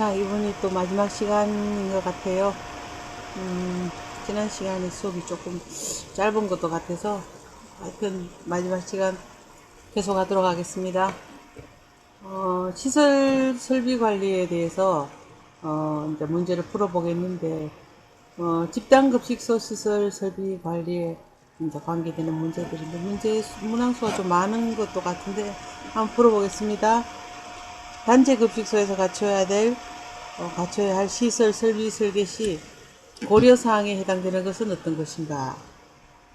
자, 이번이 또 마지막 시간인 것 같아요. 음, 지난 시간에 수업이 조금 짧은 것도 같아서 하여튼 마지막 시간 계속 하도록 하겠습니다. 어, 시설 설비 관리에 대해서 어, 이제 문제를 풀어보겠는데 어, 집단급식소 시설 설비 관리에 이제 관계되는 문제들인데 문제 수- 문항수가 좀 많은 것도 같은데 한번 풀어보겠습니다. 단체 급식소에서 갖춰야 될 어, 갖춰야 할 시설 설비 설계 시 고려 사항에 해당되는 것은 어떤 것인가?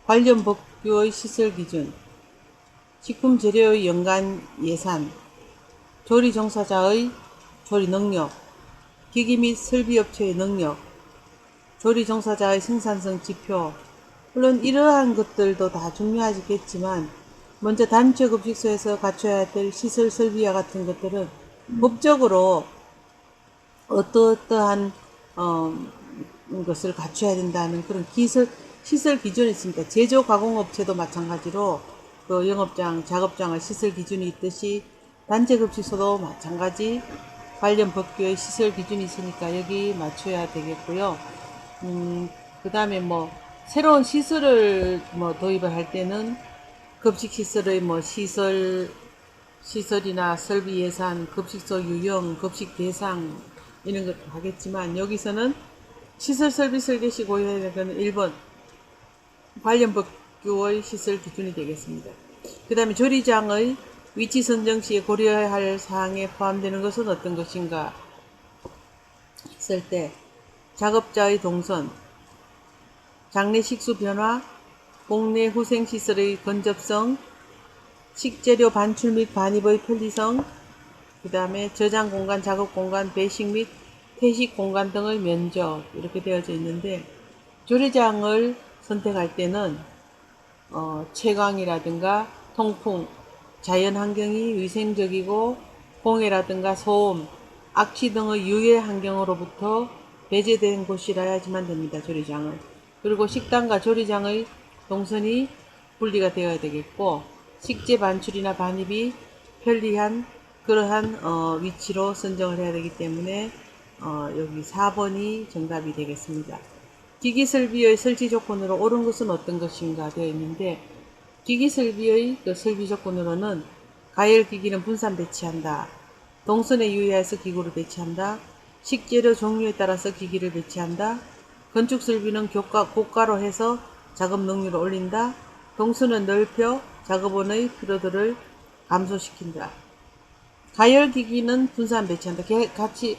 관련 법규의 시설 기준, 식품 재료의 연간 예산, 조리 종사자의 조리 능력, 기기 및 설비 업체의 능력, 조리 종사자의 생산성 지표, 물론 이러한 것들도 다 중요하겠지만 먼저 단체 급식소에서 갖춰야 될 시설 설비와 같은 것들은 법적으로 어떠어떠한 어, 것을 갖춰야 된다는 그런 기술 시설 기준이 있습니다. 제조 가공업체도 마찬가지로 그 영업장, 작업장의 시설 기준이 있듯이 단체 급식소도 마찬가지 관련 법규의 시설 기준이 있으니까 여기 맞춰야 되겠고요. 음, 그 다음에 뭐 새로운 시설을 뭐 도입을 할 때는 급식 시설의 뭐 시설 시설이나 설비 예산, 급식소 유형, 급식 대상 이런 것도 하겠지만 여기서는 시설 설비 설계 시 고려해야 되는 1번 관련 법규의 시설 기준이 되겠습니다. 그 다음에 조리장의 위치 선정 시에 고려해야 할 사항에 포함되는 것은 어떤 것인가 했을 때 작업자의 동선, 장내 식수 변화, 공내 후생 시설의 건접성, 식재료 반출 및 반입의 편리성, 그 다음에 저장 공간, 작업 공간, 배식 및 퇴식 공간 등의 면적 이렇게 되어져 있는데 조리장을 선택할 때는 어, 채광이라든가 통풍, 자연 환경이 위생적이고 공해라든가 소음, 악취 등의 유해 환경으로부터 배제된 곳이라야지만 됩니다. 조리장은. 그리고 식당과 조리장의 동선이 분리가 되어야 되겠고 식재 반출이나 반입이 편리한 그러한 어, 위치로 선정을 해야 되기 때문에 어, 여기 4번이 정답이 되겠습니다. 기기 설비의 설치 조건으로 옳은 것은 어떤 것인가 되어 있는데 기기 설비의 그 설비 조건으로는 가열 기기는 분산 배치한다. 동선에 유의해서 기구를 배치한다. 식재료 종류에 따라서 기기를 배치한다. 건축 설비는 교가, 고가로 해서 작업 능률을 올린다. 동선은 넓혀 작업원의 피로도를 감소시킨다. 가열 기기는 분산 배치한다. 개- 같이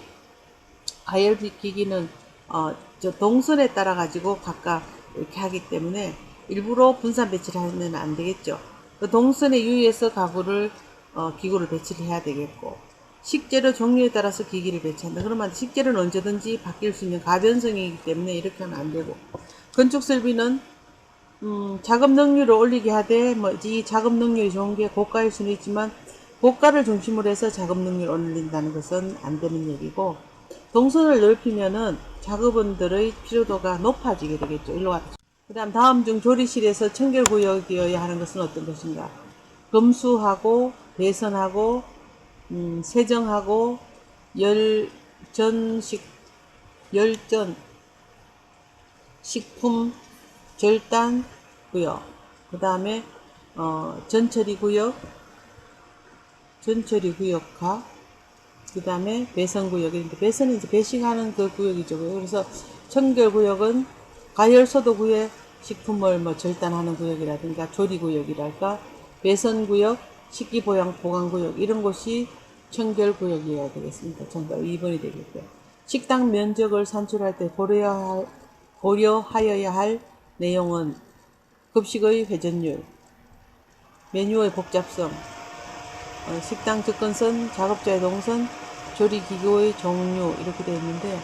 가열 기- 기기는 어, 저 동선에 따라 가지고 각각 이렇게 하기 때문에 일부러 분산 배치를 하면 안 되겠죠. 그 동선에 유의해서 가구를 어, 기구를 배치를 해야 되겠고 식재료 종류에 따라서 기기를 배치한다. 그러면 식재료는 언제든지 바뀔 수 있는 가변성이기 때문에 이렇게 하면 안 되고 건축 설비는 음, 작업 능률을 올리게 하되 뭐 이 작업 능률이 좋은 게 고가일 수는 있지만 고가를 중심으로 해서 작업 능률을 올린다는 것은 안 되는 얘기고 동선을 넓히면은 작업원들의 피로도가 높아지게 되겠죠. 일로 와서. 그 다음 다음 중 조리실에서 청결구역이어야 하는 것은 어떤 것인가? 검수하고 배선하고 음, 세정하고 열전식 열전 식품 절단 구역 그 다음에 어, 전처리 구역 전처리 구역과 그 다음에 배선 구역인데 배선은 이제 배식하는 그 구역이죠. 그래서 청결 구역은 가열소도 구역 식품을 뭐 절단하는 구역이라든가 조리 구역이랄까 배선 구역 식기 보양 보관 구역 이런 곳이 청결 구역이어야 되겠습니다. 정답 2번이 되겠고요. 식당 면적을 산출할 때 고려하, 고려하여야 할 내용은 급식의 회전율, 메뉴의 복잡성, 어, 식당 접근선, 작업자의 동선, 조리 기구의 종류 이렇게 되어 있는데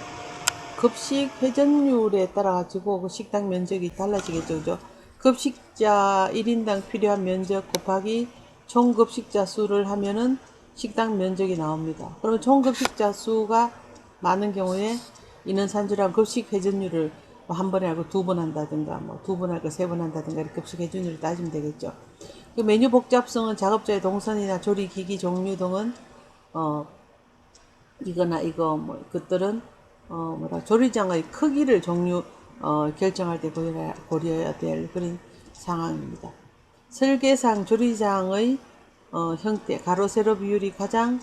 급식 회전율에 따라 가지고 그 식당 면적이 달라지겠죠. 그죠? 급식자 1인당 필요한 면적 곱하기 총 급식자 수를 하면은 식당 면적이 나옵니다. 그러면 총 급식자 수가 많은 경우에 인원 산출한 급식 회전율을 뭐 한 번에 하고 두 번 한다든가 뭐 두 번 하고 세 번 한다든가 이렇게 급식 회전율을 따지면 되겠죠. 그 메뉴 복잡성은 작업자의 동선이나 조리 기기 종류 등은 어, 이거나 이거 뭐 것들은 어 뭐라 조리장의 크기를 종류 어 결정할 때 고려해야, 고려해야 될 그런 상황입니다. 설계상 조리장의 어 형태 가로 세로 비율이 가장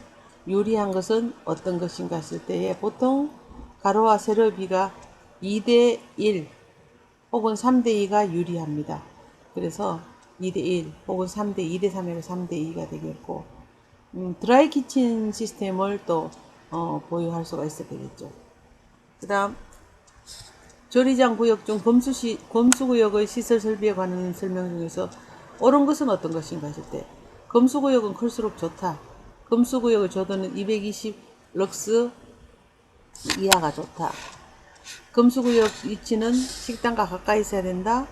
유리한 것은 어떤 것인가 했을 때에 보통 가로와 세로 비가 2대 1 혹은 3대 2가 유리합니다. 그래서 2대 1 혹은 3대 2대 3에서 3대 2가 되겠고 음, 드라이 키친 시스템을 또 어, 보유할 수가 있어야 되겠죠. 그 다음 조리장 구역 중 검수시, 검수구역의 시설 설비에 관한 설명 중에서 옳은 것은 어떤 것인가 했을 때 검수구역은 클수록 좋다. 검수구역의 조도는 220 럭스 이하가 좋다. 검수구역 위치는 식당과 가까이 있어야 된다.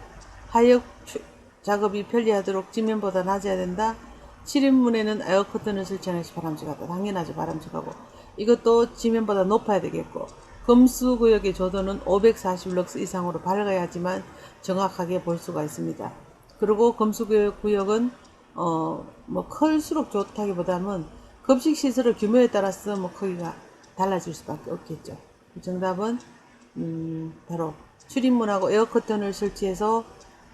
하역 추- 작업이 편리하도록 지면보다 낮아야 된다. 7인분에는 에어커튼을 설치하는 바람직하다. 당연하죠. 바람직하고. 이것도 지면보다 높아야 되겠고. 검수구역의 조도는 540럭스 이상으로 밝아야지만 정확하게 볼 수가 있습니다. 그리고 검수구역 구역은 어, 뭐 클수록 좋다기보다는 급식 시설의 규모에 따라서 뭐 크기가 달라질 수밖에 없겠죠. 정답은 음, 바로 출입문하고 에어커튼을 설치해서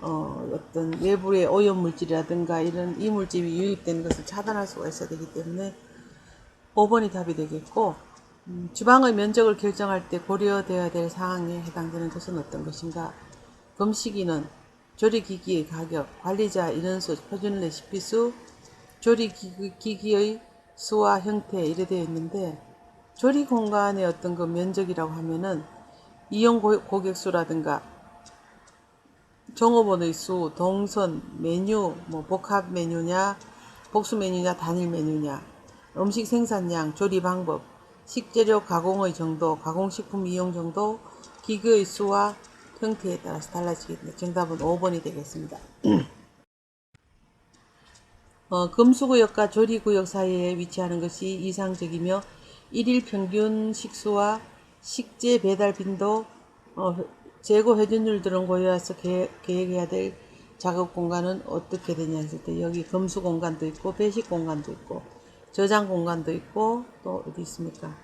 어, 어떤 외부의 오염 물질이라든가 이런 이물질이 유입되는 것을 차단할 수가 있어야 되기 때문에 5번이 답이 되겠고 음, 주방의 면적을 결정할 때 고려되어야 될 사항에 해당되는 것은 어떤 것인가? 금식이는 조리기기의 가격, 관리자 인원수, 표준 레시피수, 조리기기의 수와 형태 이래 되어 있는데 조리 공간의 어떤 그 면적이라고 하면은 이용 고- 고객 수라든가 종업원의 수, 동선, 메뉴, 뭐 복합 메뉴냐, 복수 메뉴냐, 단일 메뉴냐, 음식 생산량, 조리 방법, 식재료 가공의 정도, 가공식품 이용 정도, 기계의 수와 형태에 따라서 달라지겠습니다. 정답은 5번이 되겠습니다. 어, 금수구역과 조리구역 사이에 위치하는 것이 이상적이며 일일 평균 식수와 식재 배달 빈도, 어, 재고 회전율 등을 고려해서 계획, 계획해야 될 작업 공간은 어떻게 되냐 했을 때 여기 금수 공간도 있고 배식 공간도 있고 저장 공간도 있고 또 어디 있습니까?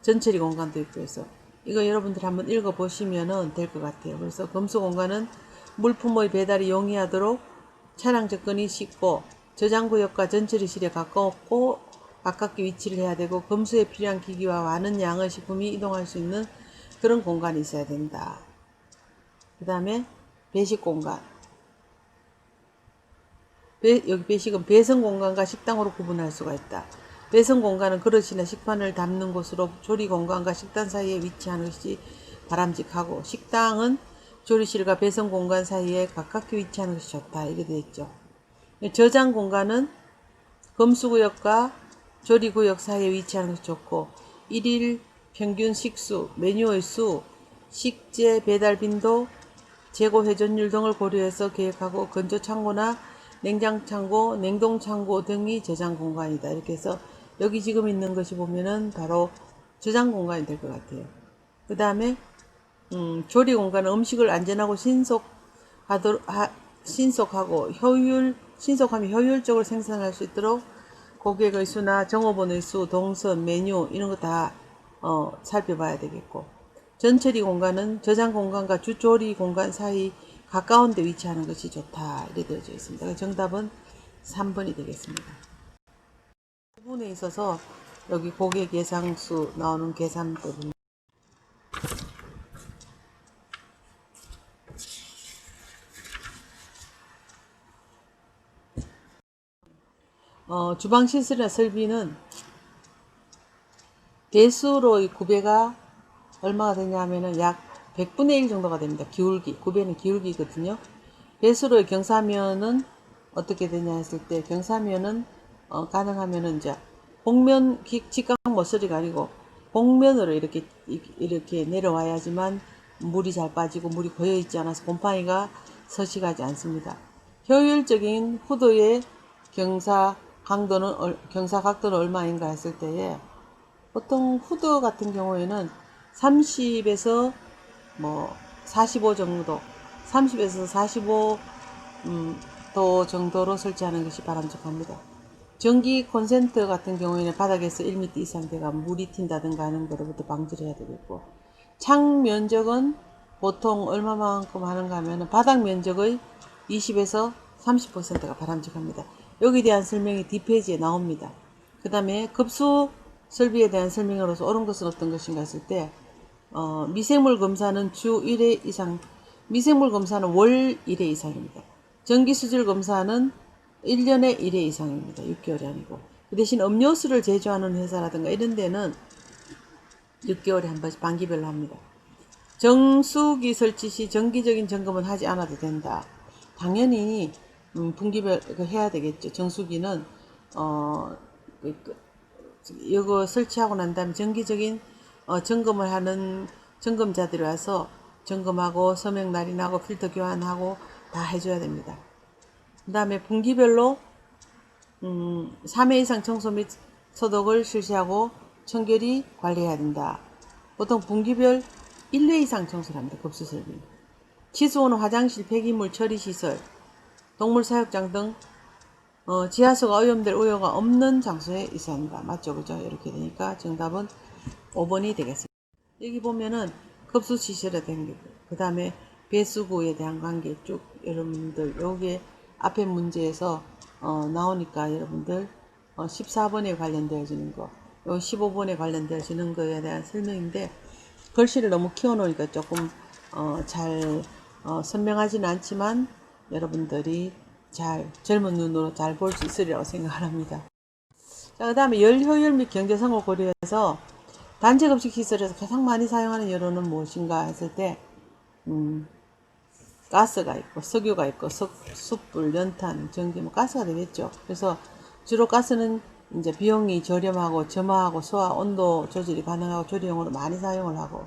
전처리 공간도 있고 해서 이거 여러분들 한번 읽어 보시면은 될 것 같아요. 그래서 검수 공간은 물품의 배달이 용이하도록 차량 접근이 쉽고 저장 구역과 전처리실에 가까웠고 가깝게 위치를 해야 되고 검수에 필요한 기기와 많은 양의 식품이 이동할 수 있는 그런 공간이 있어야 된다. 그 다음에 배식 공간. 배- 여기 배식은 배선 공간과 식당으로 구분할 수가 있다. 배선 공간은 그릇이나 식판을 담는 곳으로 조리 공간과 식단 사이에 위치하는 것이 바람직하고 식당은 조리실과 배선 공간 사이에 가깝게 위치하는 것이 좋다. 이렇게 되어 있죠. 저장 공간은 검수구역과 조리구역 사이에 위치하는 것이 좋고 일일 평균 식수, 메뉴의 수, 식재 배달 빈도, 재고 회전율 등을 고려해서 계획하고 건조 창고나 냉장 창고, 냉동 창고 등이 저장 공간이다. 이렇게 해서 여기 지금 있는 것이 보면은 바로 저장 공간이 될 것 같아요. 그 다음에 음, 조리 공간은 음식을 안전하고 신속하도록 하- 신속하고 효율 신속하며 효율적으로 생산할 수 있도록 고객 의 수나 정업원 의 수, 동선, 메뉴 이런 거 다 어, 살펴봐야 되겠고 전처리 공간은 저장 공간과 주조리 공간 사이 가까운 데 위치하는 것이 좋다 이렇게 되어져 있습니다. 정답은 3번이 되겠습니다. 부분에 있어서 여기 고객 예상수 나오는 계산 부분 어, 주방 시설이나 설비는 대수로의 구배가 얼마가 되냐 하면은 약 100분의 1 정도가 됩니다. 기울기. 구배는 기울기거든요. 배수로의 경사면은 어떻게 되냐 했을 때 경사면은 어, 가능하면은 이제 복면 기- 직각 모서리가 아니고 복면으로 이렇게 이- 이렇게 내려와야지만 물이 잘 빠지고 물이 고여 있지 않아서 곰팡이가 서식하지 않습니다. 효율적인 후드의 경사 강도는 얼- 경사 각도는 얼마인가 했을 때에 보통 후드 같은 경우에는 30에서 뭐 45 정도, 30에서 45 음, 도 정도로 설치하는 것이 바람직합니다. 전기 콘센트 같은 경우에는 바닥에서 1m 이상 돼가 물이 튄다든가 하는 거로부터 방지를 해야 되겠고 창 면적은 보통 얼마만큼 하는가 하면 바닥 면적의 20에서 30%가 바람직합니다. 여기에 대한 설명이 뒷페이지에 나옵니다. 그 다음에 급수 설비에 대한 설명으로서 옳은 것은 어떤 것인가 했을 때 어, 미생물 검사는 주 1회 이상 미생물 검사는 월 1회 이상입니다. 전기 수질 검사는 1년에 1회 이상입니다. 6개월이 아니고. 그 대신 음료수를 제조하는 회사라든가 이런 데는 6개월에 한 번씩 반기별로 합니다. 정수기 설치 시 정기적인 점검은 하지 않아도 된다. 당연히 음, 분기별 그 해야 되겠죠. 정수기는 어 그, 그, 이거 설치하고 난 다음에 정기적인 어, 점검을 하는 점검자들이 와서 점검하고 서명 날인하고 필터 교환하고 다 해줘야 됩니다. 그 다음에 분기별로 음, 3회 이상 청소 및 소독을 실시하고 청결히 관리해야 된다. 보통 분기별 1회 이상 청소를 합니다. 급수설비. 치수원은 화장실, 폐기물 처리 시설, 동물 사육장 등 어, 지하수가 오염될 우려가 없는 장소에 있어야 한다. 맞죠? 그죠? 이렇게 되니까 정답은 5번이 되겠습니다. 여기 보면은 급수 시설에 대한 게, 그 다음에 배수구에 대한 관계 쭉 여러분들 여기에 앞에 문제에서 어, 나오니까 여러분들 어, 14번에 관련되어지는 거, 요 15번에 관련되어지는 거에 대한 설명인데 글씨를 너무 키워놓으니까 조금 어, 잘 어, 선명하지는 않지만 여러분들이 잘 젊은 눈으로 잘 볼 수 있으리라고 생각합니다. 자, 그 다음에 열 효율 및 경제성을 고려해서 단체 급식 시설에서 가장 많이 사용하는 연료는 무엇인가 했을 때, 음, 가스가 있고, 석유가 있고, 석, 숯불, 연탄, 전기, 뭐 가스가 되겠죠. 그래서 주로 가스는 이제 비용이 저렴하고 점화하고 소화 온도 조절이 가능하고 조리용으로 많이 사용을 하고,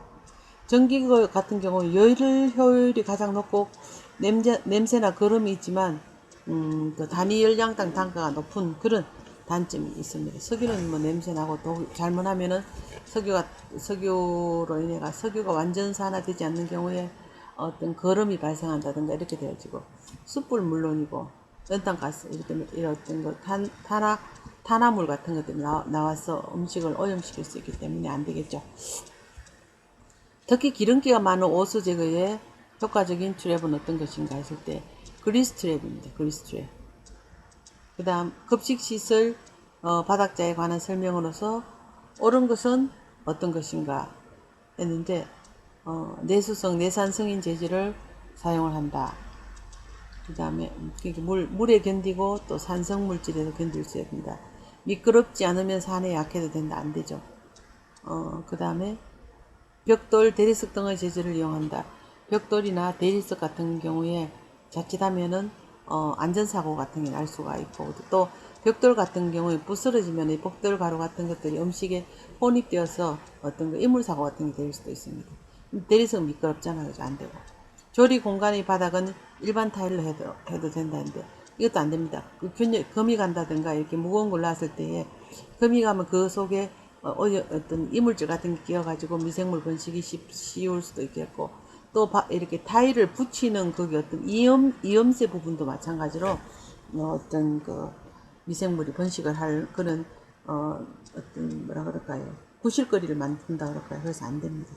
전기 같은 경우 열 효율이 가장 높고 냄새, 냄새나 거름이 있지만 음, 그 단위 열량당 단가가 높은 그런 단점이 있습니다. 석유는 뭐 냄새 나고 또 잘못하면은 석유가 석유로 인해가 석유가 완전 산화되지 않는 경우에 어떤 거름이 발생한다든가 이렇게 되어지고 숯불 물론이고 연탄가스 이런 거 탄, 탄화 탄화물 같은 것들이 나, 나와서 음식을 오염시킬 수 있기 때문에 안 되겠죠. 특히 기름기가 많은 오수 제거에 효과적인 트랩은 어떤 것인가 했을 때 그리스 트랩입니다. 그리스 트랩. 그 다음 급식시설 어, 바닥자에 관한 설명으로서 옳은 것은 어떤 것인가 했는데 어, 내수성, 내산성인 재질을 사용을 한다. 그 다음에 물, 물에 견디고 또 산성 물질에도 견딜 수 있습니다. 미끄럽지 않으면 산에 약해도 된다. 안 되죠. 어, 그 다음에 벽돌, 대리석 등의 재질을 이용한다. 벽돌이나 대리석 같은 경우에 자칫하면은 어, 안전사고 같은 게 날 수가 있고 또 벽돌 같은 경우에 부스러지면 이 벽돌 가루 같은 것들이 음식에 혼입되어서 어떤 그 이물사고 같은 게 될 수도 있습니다. 대리석 미끄럽잖아요. 그죠? 안 되고. 조리 공간의 바닥은 일반 타일로 해도, 해도 된다는데 이것도 안 됩니다. 그 균열, 금이 간다든가 이렇게 무거운 걸 놨을 때에 금이 가면 그 속에 어, 어떤 이물질 같은 게 끼어가지고 미생물 번식이 쉽, 쉬울 수도 있겠고 또 바, 이렇게 타일을 붙이는 그게 어떤 이염 이염새 부분도 마찬가지로 어, 어떤 그 미생물이 번식을 할 그런 어, 어떤 뭐라 그럴까요 구실거리를 만든다 그럴까요 그래서 안 됩니다.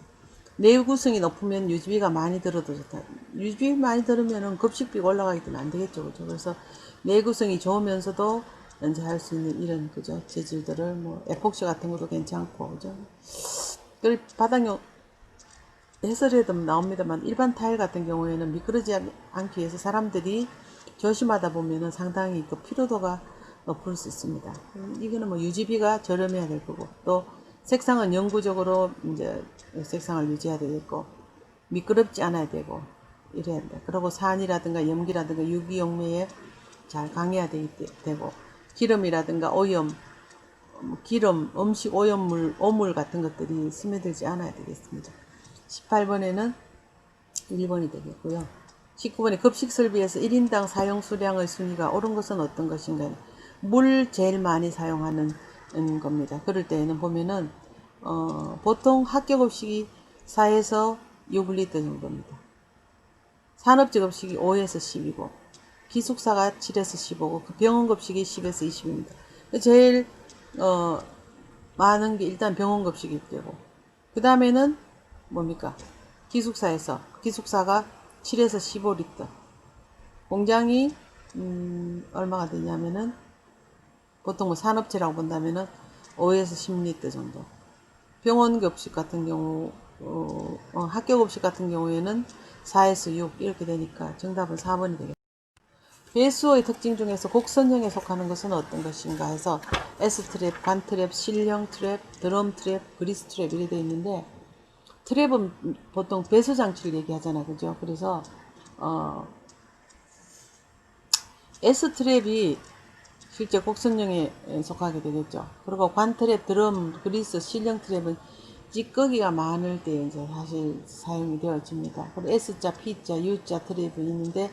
내구성이 높으면 유지비가 많이 들어도 좋다. 유지비 많이 들으면은 급식비가 올라가기 때문에 안 되겠죠, 그죠? 그래서 내구성이 좋으면서도 연재할 수 있는 이런 그죠 재질들을 뭐 에폭시 같은 것도 괜찮고 그죠? 그리고 바닥용 해설에도 나옵니다만 일반 타일 같은 경우에는 미끄러지 않기 위해서 사람들이 조심하다 보면은 상당히 그 피로도가 높을 수 있습니다. 음, 이거는 뭐 유지비가 저렴해야 될 거고 또 색상은 영구적으로 이제 색상을 유지해야 되겠고 미끄럽지 않아야 되고 이래야 된다. 그리고 산이라든가 염기라든가 유기용매에 잘 강해야 되, 되고 기름이라든가 오염 뭐 기름, 음식 오염물, 오물 같은 것들이 스며들지 않아야 되겠습니다. 18번에는 1번이 되겠고요. 19번에 급식 설비에서 1인당 사용 수량의 순위가 옳은 것은 어떤 것인가? 물 제일 많이 사용하는 겁니다. 그럴 때에는 보면은 어, 보통 학교 급식이 4에서 6리터 정도입니다. 산업직 급식이 5에서 10이고 기숙사가 7에서 15고 그 병원 급식이 10에서 20입니다. 제일 어 많은 게 일단 병원 급식일 때고 그 다음에는 뭡니까? 기숙사에서 기숙사가 7에서 15리터. 공장이 음, 얼마가 되냐면은 보통 뭐 산업체라고 본다면은 5에서 10리터 정도. 병원 급식 같은 경우 어, 어, 학교 급식 같은 경우에는 4에서 6 이렇게 되니까 정답은 4번이 되겠습니다. 배수의 특징 중에서 곡선형에 속하는 것은 어떤 것인가 해서 S트랩, 관트랩, 실형 트랩, 드럼 트랩, 그리스 트랩 이렇게 되어 있는데 트랩은 보통 배수 장치를 얘기하잖아 그죠? 그래서 어 S트랩이 실제 곡선형에 속하게 되겠죠. 그리고 관 트랩, 드럼, 그리스, 실형 트랩은 찌꺼기가 많을 때 이제 사실 사용이 되어집니다. 그리고 S자, P자, U자 트랩이 있는데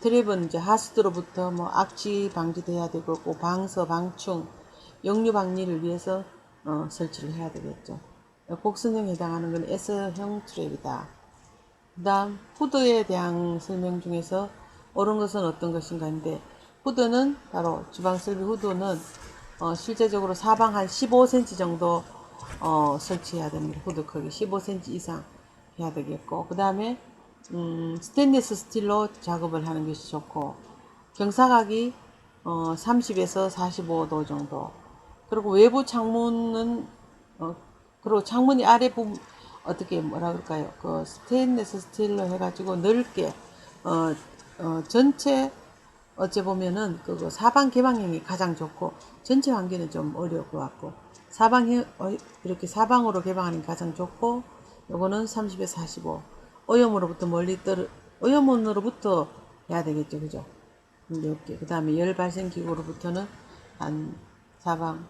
트랩은 이제 하수도로부터 뭐 악취 방지돼야 되고 그 방서, 방충, 역류 방리를 위해서 어, 설치를 해야 되겠죠. 곡선형에 해당하는 건 S형 트랩이다. 그 다음 후드에 대한 설명 중에서 옳은 것은 어떤 것인가 인데 후드는 바로 주방 설비 후드는 어, 실제적으로 사방 한 15cm 정도 어, 설치해야 됩니다. 후드 크기 15cm 이상 해야 되겠고 그 다음에 음, 스테인리스 스틸로 작업을 하는 것이 좋고 경사각이 어, 30에서 45도 정도 그리고 외부 창문은 어, 그리고 창문이 아래 부분 어떻게 뭐라 그럴까요? 그 스테인리스 스틸로 해가지고 넓게 어, 어, 전체 어째 보면은 그 사방 개방형이 가장 좋고 전체 환기는 좀 어려울 것 같고 사방 어, 이렇게 사방으로 개방하는 게 가장 좋고 요거는 30에서 45 오염으로부터 멀리 떨어 오염원으로부터 해야 되겠죠 그죠? 이렇게. 그 다음에 열 발생 기구로부터는 한 사방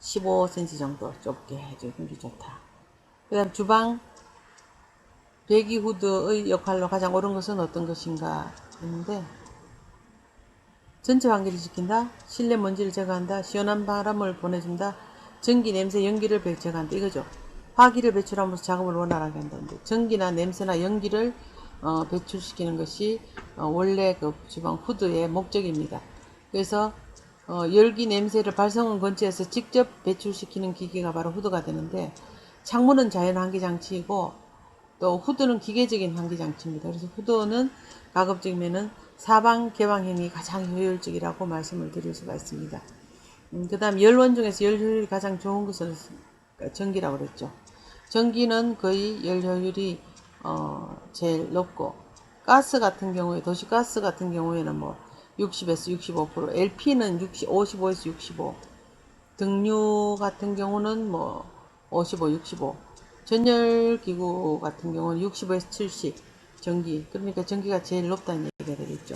15cm 정도 좁게 해주는 게 좋다. 그 다음 주방. 배기 후드의 역할로 가장 옳은 것은 어떤 것인가 했는데 전체 환기를 지킨다. 실내 먼지를 제거한다. 시원한 바람을 보내준다. 전기 냄새 연기를 제거한다. 이거죠. 화기를 배출하면서 작업을 원활하게 한다는데 전기나 냄새나 연기를 어, 배출시키는 것이 어, 원래 그 주방 후드의 목적입니다. 그래서 어, 열기 냄새를 발성원 근처에서 직접 배출시키는 기계가 바로 후드가 되는데 창문은 자연 환기 장치이고 또 후드는 기계적인 환기 장치입니다. 그래서 후드는 가급적이면은 사방 개방형이 가장 효율적이라고 말씀을 드릴 수가 있습니다. 음, 그 다음 열원 중에서 열 효율이 가장 좋은 것은 전기라고 그랬죠. 전기는 거의 열 효율이 어, 제일 높고 가스 같은 경우에 도시가스 같은 경우에는 뭐 60에서 65% LP는 60, 55에서 65 등유 같은 경우는 뭐 55, 65 전열기구 같은 경우는 65에서 70 전기. 그러니까 전기가 제일 높다는 얘기가 되겠죠.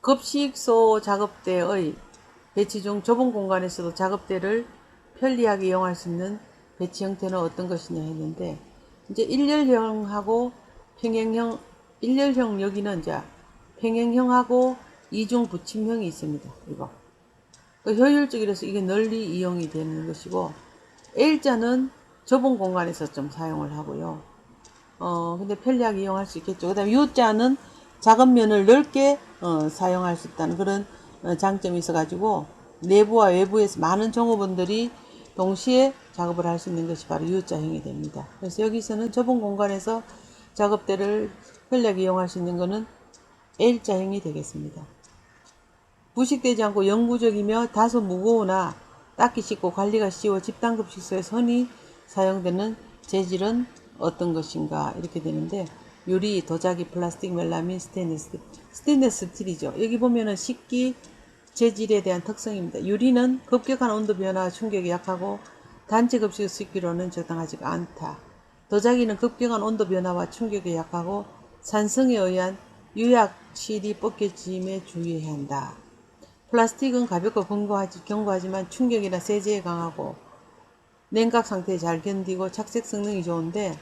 급식소 작업대의 배치 중 좁은 공간에서도 작업대를 편리하게 이용할 수 있는 배치 형태는 어떤 것이냐 했는데 이제 일렬형하고 평행형 일렬형 여기는 이제 평행형하고 이중 붙임형이 있습니다. 이거 그 효율적이라서 이게 널리 이용이 되는 것이고 L자는 좁은 공간에서 좀 사용을 하고요. 어 근데 편리하게 이용할 수 있겠죠. 그 다음 에 U자는 작은 면을 넓게 어, 사용할 수 있다는 그런 어, 장점이 있어가지고 내부와 외부에서 많은 종업원들이 동시에 작업을 할 수 있는 것이 바로 U자형이 됩니다. 그래서 여기서는 좁은 공간에서 작업대를 편리하게 이용할 수 있는 것은 L자형이 되겠습니다. 부식되지 않고 영구적이며 다소 무거우나 닦기 쉽고 관리가 쉬워 집단급식소에 흔히 사용되는 재질은 어떤 것인가 이렇게 되는데 유리, 도자기, 플라스틱, 멜라민, 스테인리스 스테인리스 스틸이죠. 여기 보면은 식기 재질에 대한 특성입니다. 유리는 급격한 온도 변화 충격이 약하고 단체 급식을 쓰기로는 적당하지가 않다. 도자기는 급격한 온도 변화와 충격에 약하고 산성에 의한 유약실이 벗겨짐에 주의해야 한다. 플라스틱은 가볍고 견고하지, 견고하지만 충격이나 세제에 강하고 냉각 상태에 잘 견디고 착색 성능이 좋은데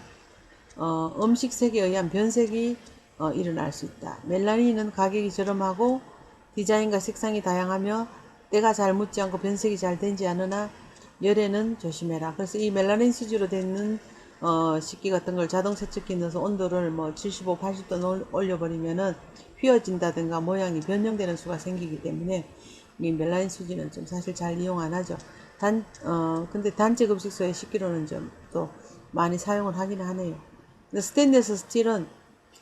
어, 음식색에 의한 변색이 어, 일어날 수 있다. 멜라닌은 가격이 저렴하고 디자인과 색상이 다양하며 때가 잘 묻지 않고 변색이 잘 되지 않으나 열에는 조심해라. 그래서 이 멜라닌 수지로 되는 어, 식기 같은 걸 자동 세척기 넣어서 온도를 뭐 75, 80도 올려버리면은 휘어진다든가 모양이 변형되는 수가 생기기 때문에 이 멜라닌 수지는 좀 사실 잘 이용 안 하죠. 단, 어, 근데 단체 급식소에 10kg는 좀 또 많이 사용을 하긴 하네요. 근데 스테인리스 스틸은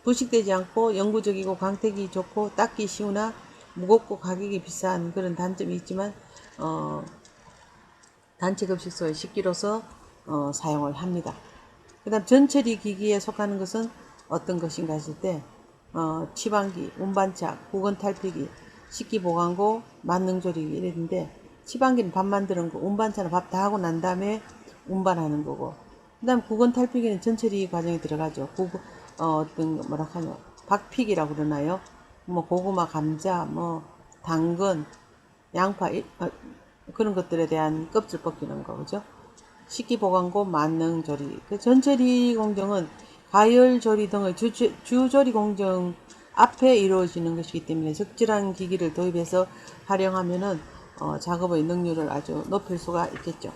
부식되지 않고 영구적이고 광택이 좋고 닦기 쉬우나 무겁고 가격이 비싼 그런 단점이 있지만 어, 단체 급식소에 10kg서 어, 사용을 합니다. 그 다음 전처리 기기에 속하는 것은 어떤 것인가 했을 때 어, 치방기, 운반차, 구건 탈피기, 식기 보관고, 만능조리기 이랬는데 치방기는 밥 만드는 거, 운반차는 밥 다 하고 난 다음에 운반하는 거고 그 다음 구건 탈피기는 전처리 과정에 들어가죠. 구, 어, 어떤 거 뭐라 하냐 박피기라고 그러나요? 뭐 고구마, 감자, 뭐 당근, 양파 이- 어, 그런 것들에 대한 껍질 벗기는 거 그죠? 식기 보관고 만능 조리. 그 전처리 공정은 가열 조리 등의 주, 주조리 공정 앞에 이루어지는 것이기 때문에 적절한 기기를 도입해서 활용하면은 어, 작업의 능률을 아주 높일 수가 있겠죠.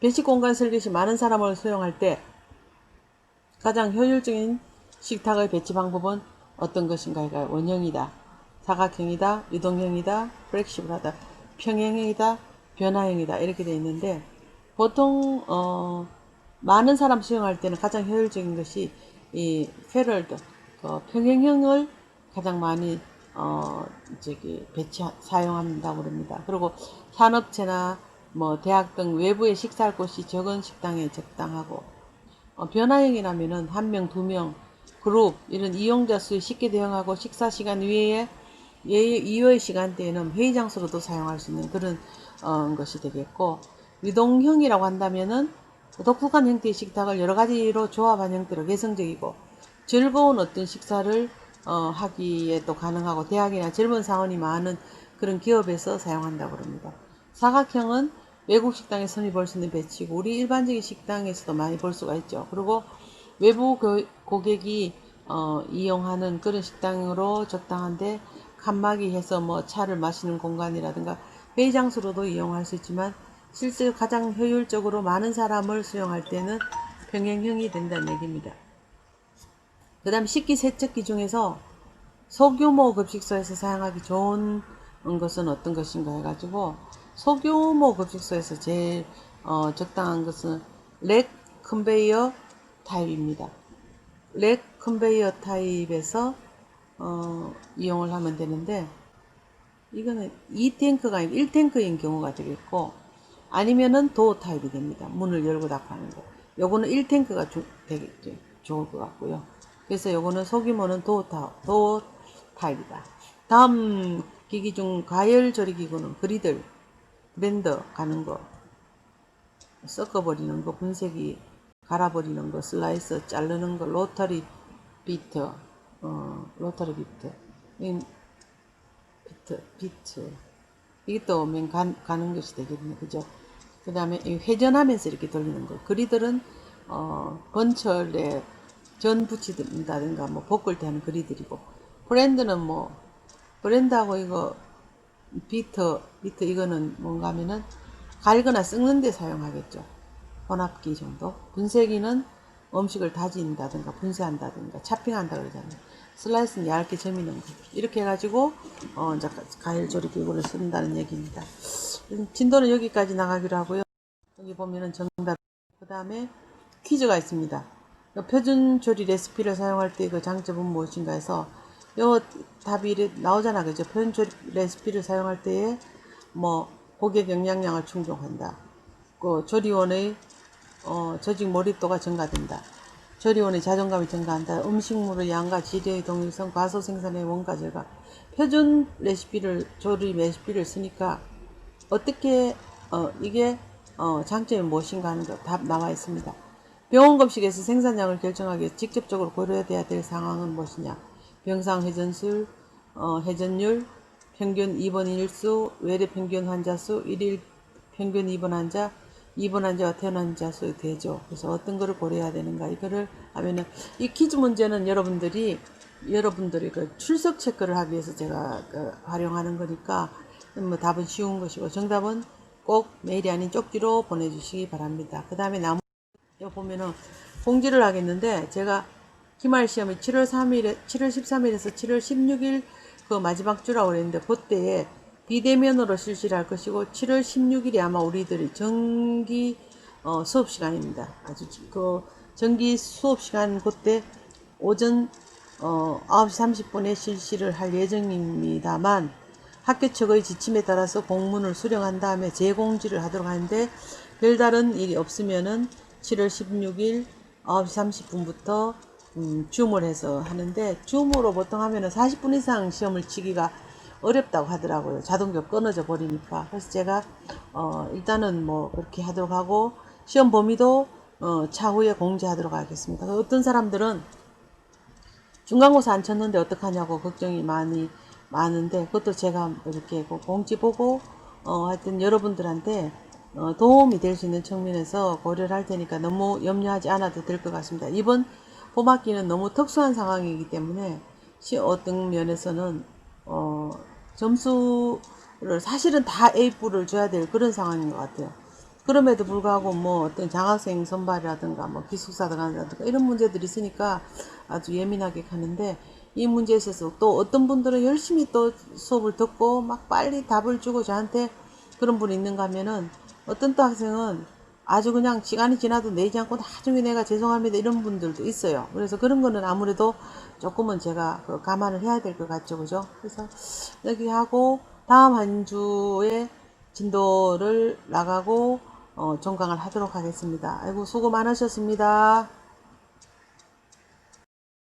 배식 공간 설계 시 많은 사람을 수용할 때 가장 효율적인 식탁의 배치 방법은 어떤 것인가가 원형이다, 사각형이다, 유동형이다, 플렉시블하다, 평행형이다, 변화형이다 이렇게 되어 있는데 보통 어, 많은 사람 수용할 때는 가장 효율적인 것이 이 페럴드 그 평행형을 가장 많이 어 저기 배치 사용한다고 그럽니다. 그리고 산업체나 뭐 대학 등 외부에 식사할 곳이 적은 식당에 적당하고 어, 변화형이라면은 한 명, 두 명, 그룹 이런 이용자 수에 쉽게 대응하고 식사 시간 외에 예, 이외의 시간대에는 회의 장소로도 사용할 수 있는 그런 어, 것이 되겠고 유동형이라고 한다면은 독특한 형태의 식탁을 여러 가지로 조합한 형태로 개성적이고 즐거운 어떤 식사를 어, 하기에 또 가능하고 대학이나 젊은 사원이 많은 그런 기업에서 사용한다고 합니다. 사각형은 외국 식당에 손이 볼 수 있는 배치고 우리 일반적인 식당에서도 많이 볼 수가 있죠. 그리고 외부 고- 고객이 어, 이용하는 그런 식당으로 적당한데 칸막이 해서 뭐 차를 마시는 공간이라든가 회의 장소로도 이용할 수 있지만 실제 가장 효율적으로 많은 사람을 수용할 때는 평행형이 된다는 얘기입니다. 그 다음 식기 세척기 중에서 소규모 급식소에서 사용하기 좋은 것은 어떤 것인가 해가지고 소규모 급식소에서 제일 어, 적당한 것은 렉 컨베이어 타입입니다. 렉 컨베이어 타입에서 어, 이용을 하면 되는데 이거는 2탱크가 아니고 1탱크인 경우가 되겠고 아니면은 도 타입이 됩니다. 문을 열고 닫고 하는 거. 요거는 1탱크가 주, 되겠죠. 좋을 것 같고요. 그래서 요거는 소규모는 도, 타, 도 타입이다. 다음 기기 중 가열 조리 기구는 그리들, 브랜더 가는 거, 섞어버리는 거, 분쇄기 갈아버리는 거, 슬라이서 자르는 거, 로터리 비트, 어, 로터리 비트, 이 비트, 비트. 또 오면 가, 가는 것이 되겠네. 그죠? 그 다음에 회전하면서 이렇게 돌리는 거. 그리들은, 어, 번철에 전 붙이든다든가, 뭐, 볶을 때 하는 그리들이고, 브랜드는 뭐, 브랜드하고 이거, 비트, 비트 이거는 뭔가 하면은, 갈거나 섞는 데 사용하겠죠. 혼합기 정도. 분쇄기는 음식을 다진다든가, 분쇄한다든가, 차핑한다 그러잖아요. 슬라이스는 얇게 저미는 거. 이렇게 해가지고, 어, 이제 가열 조리 기구를 쓴다는 얘기입니다. 음, 진도는 여기까지 나가기로 하고요. 여기 보면은 정답. 그 다음에 퀴즈가 있습니다. 그 표준 조리 레시피를 사용할 때 그 장점은 무엇인가 해서 요 답이 나오잖아. 그죠? 표준 조리 레시피를 사용할 때에 뭐 고객 영양량을 충족한다. 그 조리원의 어, 조직 몰입도가 증가된다. 조리원의 자존감이 증가한다. 음식물의 양과 질의 동일성, 과소 생산의 원가 절감. 표준 레시피를 조리 레시피를 쓰니까 어떻게 어, 이게 어, 장점이 무엇인가 하는 거답 나와 있습니다. 병원 급식에서 생산량을 결정하기 위해 직접적으로 고려해야 될 상황은 무엇이냐? 병상 회전술, 어, 회전율, 평균 입원 일수, 외래 평균 환자 수, 일일 평균 입원 환자, 입원 환자와 퇴원 환자 수의 대조. 그래서 어떤 거를 고려해야 되는가? 이거를 하면은 이 퀴즈 문제는 여러분들이 여러분들이 그 출석 체크를 하기 위해서 제가 그 활용하는 거니까 뭐 답은 쉬운 것이고 정답은 꼭 메일이 아닌 쪽지로 보내주시기 바랍니다. 그 다음에 여기 보면은 공지를 하겠는데 제가 기말 시험이 7월 3일에 7월 13일에서 7월 16일 그 마지막 주라고 그랬는데 그때에 비대면으로 실시를 할 것이고 7월 16일이 아마 우리들이 정기 어, 수업 시간입니다. 아주 그 정기 수업 시간 그때 오전 어, 9시 30분에 실시를 할 예정입니다만 학교 측의 지침에 따라서 공문을 수령한 다음에 재공지를 하도록 하는데 별다른 일이 없으면은 7월 16일 9시 30분부터 음, 줌을 해서 하는데 줌으로 보통 하면은 40분 이상 시험을 치기가 어렵다고 하더라고요. 자동으로 끊어져 버리니까. 그래서 제가 어, 일단은 뭐 그렇게 하도록 하고 시험 범위도 어, 차후에 공지하도록 하겠습니다. 어떤 사람들은 중간고사 안 쳤는데 어떡하냐고 걱정이 많이 많은데 그것도 제가 이렇게 그 공지 보고 어 하여튼 여러분들한테 어 도움이 될 수 있는 측면에서 고려를 할 테니까 너무 염려하지 않아도 될 것 같습니다. 이번 봄학기는 너무 특수한 상황이기 때문에 시 어떤 면에서는 어 점수를 사실은 다 A뿔을 줘야 될 그런 상황인 것 같아요. 그럼에도 불구하고 뭐 어떤 장학생 선발이라든가 뭐 기숙사 들어간다든가 이런 문제들이 있으니까 아주 예민하게 가는데 이 문제에 있어서 또 어떤 분들은 열심히 또 수업을 듣고 막 빨리 답을 주고 저한테 그런 분이 있는가 하면은 어떤 또 학생은 아주 그냥 시간이 지나도 내지 않고 나중에 내가 죄송합니다 이런 분들도 있어요. 그래서 그런 거는 아무래도 조금은 제가 그 감안을 해야 될 것 같죠, 그죠? 그래서 여기 하고 다음 한 주에 진도를 나가고 어, 종강을 하도록 하겠습니다. 아이고 수고 많으셨습니다.